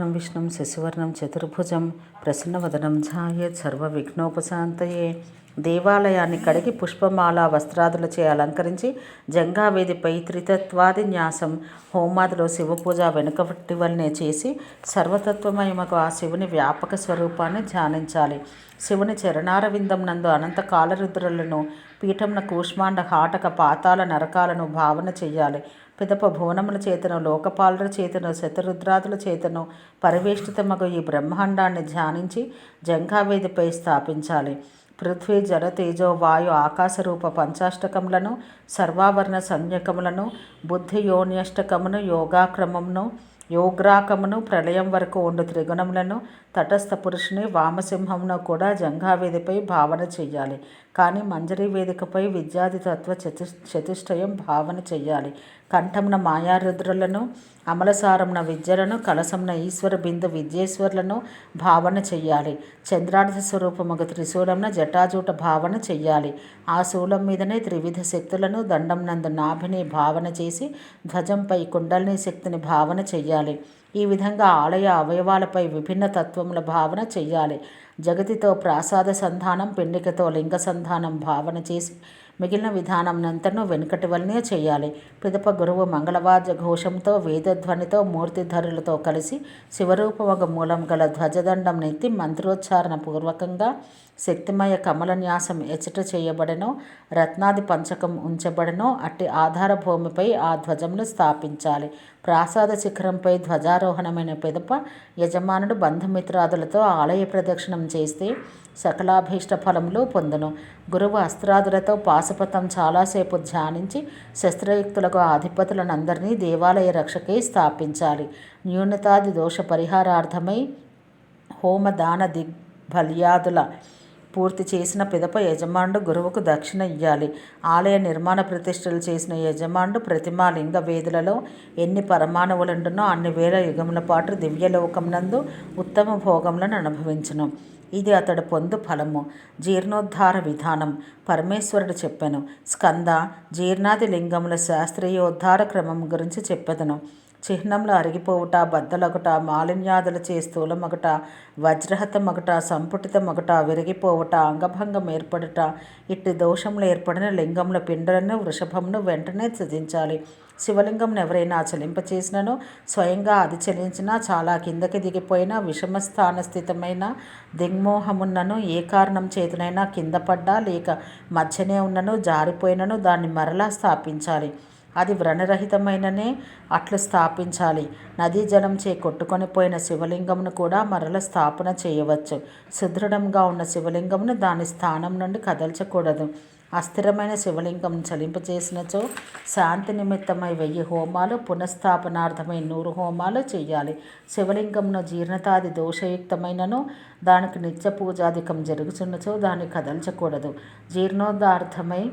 శుక్లాంబరధరం విష్ణుం శశివర్ణం చతుర్భుజం ప్రసన్నవదనం ఝాయేత్ సర్వవిఘ్నోపశాంతయే దేవాలయాన్ని కడిగి పుష్పమాల వస్త్రాదులచే అలంకరించి జంగావేదిపై త్రితత్వాది న్యాసం హోమాదిలో శివపూజ వెనుకబట్టి వల్లనే చేసి సర్వతత్వమయమకు ఆ శివుని వ్యాపక స్వరూపాన్ని ధ్యానించాలి. శివుని చరణారవిందం నందు అనంత కాలరుద్రులను పీఠంన కూష్మాండ హాటక పాతాల నరకాలను భావన చెయ్యాలి. పిదప భువనముల చేతను లోకపాలుల చేతను శతరుద్రాదుల చేతను పరివేష్టితమగు ఈ బ్రహ్మాండాన్ని ధ్యానించి జంఘావేదిపై స్థాపించాలి. పృథ్వీ జల తేజో వాయు ఆకాశరూప పంచాష్టకములను సర్వావరణ సంజ్ఞకములను బుద్ధి యోన్యష్టకమును యోగాక్రమమును యోగ్రాకమును ప్రళయం వరకు ఉండు త్రిగుణములను తటస్థ పురుషుని వామసింహమును కూడా జంఘావేదిపై భావన చెయ్యాలి. కానీ మంజరి వేదికపై విద్యాది తత్వ చతు చతుష్టయం భావన చెయ్యాలి. కంఠంన మాయారుద్రులను అమలసారంన విద్యలను కలసంన ఈశ్వర బిందు విద్యేశ్వరులను భావన చెయ్యాలి. చంద్రార్థ స్వరూపముగ త్రిశూలంన జటాజూట భావన చెయ్యాలి. ఆ శూలం మీదనే త్రివిధ శక్తులను దండం నందు నాభిని భావన చేసి ధ్వజంపై కుండలిని శక్తిని భావన చెయ్యాలి. ఈ విధంగా ఆలయ అవయవాలపై విభిన్న తత్వముల భావన చెయ్యాలి. జగతితో ప్రాసాద సంధానం పిండికతో లింగ సంధానం భావన చేసి మిగిలిన విధానం నంతను వెనుకటి వల్లనే చేయాలి. పిదప గురువు మంగళవాద్య ఘోషంతో వేదధ్వనితో మూర్తిధరులతో కలిసి శివరూపమగ మూలం గల ధ్వజదండం నెత్తి మంత్రోచ్చారణ పూర్వకంగా శక్తిమయ కమలన్యాసం ఎచట చేయబడనో రత్నాది పంచకం ఉంచబడనో అట్టి ఆధార భూమిపై ఆ ధ్వజమును స్థాపించాలి. ప్రాసాద శిఖరంపై ధ్వజారోహణమైన పిదప యజమానుడు బంధుమిత్రాదులతో ఆలయ ప్రదక్షిణం చేస్తే సకలాభీష్ట ఫలములు పొందును. గురువు అస్త్రాదులతో పాశుపతం చాలాసేపు ధ్యానించి శస్త్రయుక్తులకు ఆధిపతులనందరినీ దేవాలయ రక్షకై స్థాపించాలి. న్యూనతాది దోష పరిహారార్థమై హోమ దాన పూర్తి చేసిన పిదప యజమానుడు గురువుకు దక్షిణ ఇయ్యాలి. ఆలయ నిర్మాణ ప్రతిష్టలు చేసిన యజమానుడు ప్రతిమా లింగ వేదులలో ఎన్ని పరమాణువులుండునో అన్ని వేల యుగముల పాటు దివ్యలోకమునందు ఉత్తమ భోగములను అనుభవించును. ఇది అతడు పొందు ఫలము. జీర్ణోద్ధార విధానం. పరమేశ్వరుడు చెప్పెను. స్కంద జీర్ణాది లింగముల శాస్త్రీయోద్ధార క్రమం గురించి చెప్పెదను. చిహ్నంలో అరిగిపోవుట బద్దలొకట మాలిన్యాదులచే స్థూలమొకట వజ్రహతమొకట సంపుటితమొకట విరిగిపోవుట అంగభంగం ఏర్పడుట ఇట్టి దోషములు ఏర్పడిన లింగముల పిండలను వృషభమును వెంటనే త్యజించాలి. శివలింగంను ఎవరైనా చలింపచేసినను స్వయంగా అది చలించినా చాలా కిందకి దిగిపోయిన విషమస్థాన స్థితమైన దిగ్మోహమున్నను ఏ కారణం చేతనైనా కింద పడ్డా లేక మధ్యనే ఉన్నను జారిపోయినను దాన్ని మరలా స్థాపించాలి. అది వ్రణరహితమైననే అట్లు స్థాపించాలి. నదీ జలం చే కొట్టుకొని పోయిన శివలింగమును కూడా మరల స్థాపన చేయవచ్చు. సుదృఢంగా ఉన్న శివలింగమును దాని స్థానం నుండి కదల్చకూడదు. అస్థిరమైన శివలింగం చలింపచేసినచో శాంతి నిమిత్తమై వెయ్యి హోమాలు పునఃస్థాపనార్థమై నూరు హోమాలు చేయాలి. శివలింగంను జీర్ణతాది దోషయుక్తమైనను దానికి నిత్య పూజాధికం జరుగుచున్నచో దాన్ని కదల్చకూడదు. జీర్ణోదార్థమై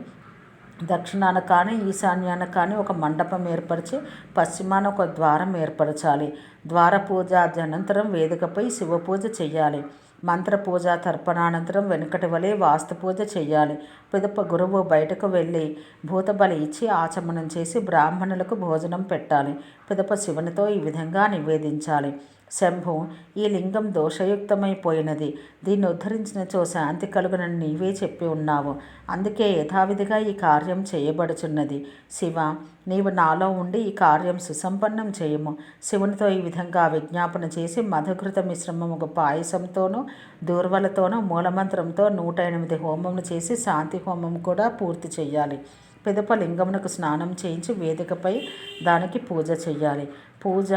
దక్షిణాన కానీ ఈశాన్యాన కానీ ఒక మండపం ఏర్పరిచి పశ్చిమాన ఒక ద్వారం ఏర్పరచాలి. ద్వార పూజ అనంతరం వేదికపై శివ పూజ చేయాలి మంత్ర పూజ తర్పణానంతరం వెనుకటి వలె వాస్తు పూజ చేయాలి పిదప గురువు బయటకు వెళ్ళి భూతబలి ఇచ్చి ఆచమనం చేసి బ్రాహ్మణులకు భోజనం పెట్టాలి. పిదప శివునితో ఈ విధంగా నివేదించాలి. శంభు ఈ లింగం దోషయుక్తమైపోయినది. దీన్ని ఉద్ధరించినచో శాంతి కలుగునని నీవే చెప్పి ఉన్నావు. అందుకే యథావిధిగా ఈ కార్యం చేయబడుచున్నది. శివ నీవు నాలో ఉండి ఈ కార్యం సుసంపన్నం చేయము. శివునితో ఈ విధంగా విజ్ఞాపన చేసి మధుకృత మిశ్రమము పాయసంతోనూ దూర్వలతోనూ మూలమంత్రంతో నూట ఎనిమిది హోమములు చేసి శాంతి హోమం కూడా పూర్తి చేయాలి పిదప లింగమునకు స్నానం చేయించి వేదికపై దానికి పూజ చేయాలి పూజ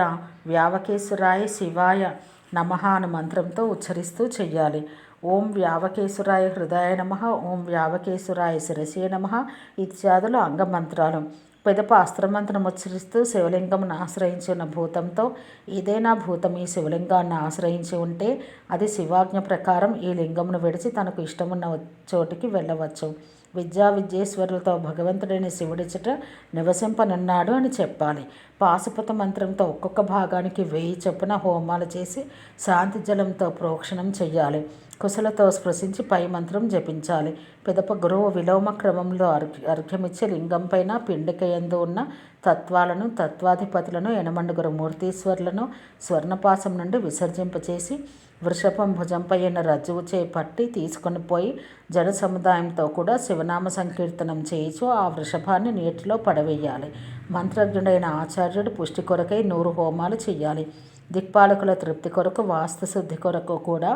వ్యావకేశ్వరాయ శివాయ నమః అను మంత్రంతో ఉచ్చరిస్తూ చెయ్యాలి. ఓం వ్యావకేశ్వరాయ హృదయ నమ ఓం వ్యావకేశ్వరాయ శిరసే నమ ఇత్యాదులు అంగమంత్రాలు. పెదప అస్త్రమంత్రం ఉచ్చరిస్తూ శివలింగమును ఆశ్రయించిన భూతంతో ఏదైనా భూతం ఈ శివలింగాన్ని ఆశ్రయించి ఉంటే అది శివాజ్ఞ ప్రకారం ఈ లింగమును విడిచి తనకు ఇష్టమున్న చోటికి వెళ్ళవచ్చు. విద్యా విద్యేశ్వరులతో భగవంతుడైన శివుడిచట నివసింపనున్నాడు అని చెప్పాలి. పాశుపత మంత్రంతో ఒక్కొక్క భాగానికి వెయ్యి చొప్పున హోమాలు చేసి శాంతి జలంతో ప్రోక్షణం చేయాలి కుశలతో స్పృశించి పై మంత్రం జపించాలి. పిదప గురువు విలోమ క్రమంలో అర్ఘ్యమిచ్చి లింగంపైన లింగం పైన ఉన్న తత్వాలను తత్వాధిపతులను ఎనమండుగురు మూర్తీశ్వర్లను స్వర్ణపాసం నుండి విసర్జింపచేసి వృషభం భుజంపై ఉన్న రజ్జువుచే పట్టి తీసుకొని పోయి జన సముదాయంతో కూడా శివనామ సంకీర్తనం చేయించు ఆ వృషభాన్ని నీటిలో పడవేయాలి. మంత్రజ్ఞుడైన ఆచార్యుడు పుష్టి కొరకై నూరు హోమాలు చేయాలి దిక్పాలకుల తృప్తి కొరకు వాస్తుశుద్ధి కొరకు కూడా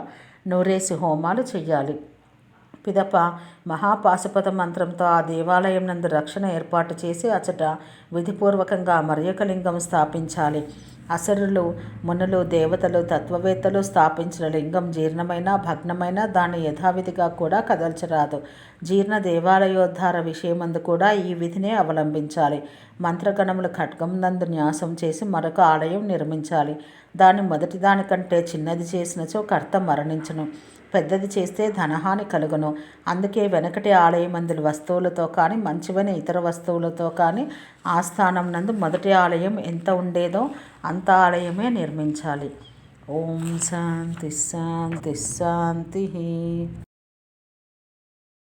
నూరేసి హోమాలు చేయాలి పిదప మహాపాశుపత మంత్రంతో ఆ దేవాలయం నందు రక్షణ ఏర్పాటు చేసి అచట విధిపూర్వకంగా మర్యకలింగం స్థాపించాలి. అసరులు మునులు దేవతలు తత్వవేత్తలు స్థాపించిన లింగం జీర్ణమైన భగ్నమైన దాన్ని యథావిధిగా కూడా కదల్చరాదు. జీర్ణ దేవాలయోద్ధార విషయమందు కూడా ఈ విధినే అవలంబించాలి. మంత్రగణములు ఖడ్గం నందు న్యాసం చేసి మరొక ఆలయం నిర్మించాలి. దాన్ని మొదటి దానికంటే చిన్నది చేసినచో కర్త మరణించును. పెద్దది చేస్తే ధనహాని కలుగును. అందుకే వెనకటి ఆలయమందుల వస్తువులతో కానీ మంచివైన ఇతర వస్తువులతో కానీ ఆస్థానం నందు మొదటి ఆలయం ఎంత ఉండేదో అంత ఆలయమే నిర్మించాలి. ఓం శాంతి శాంతి శాంతి.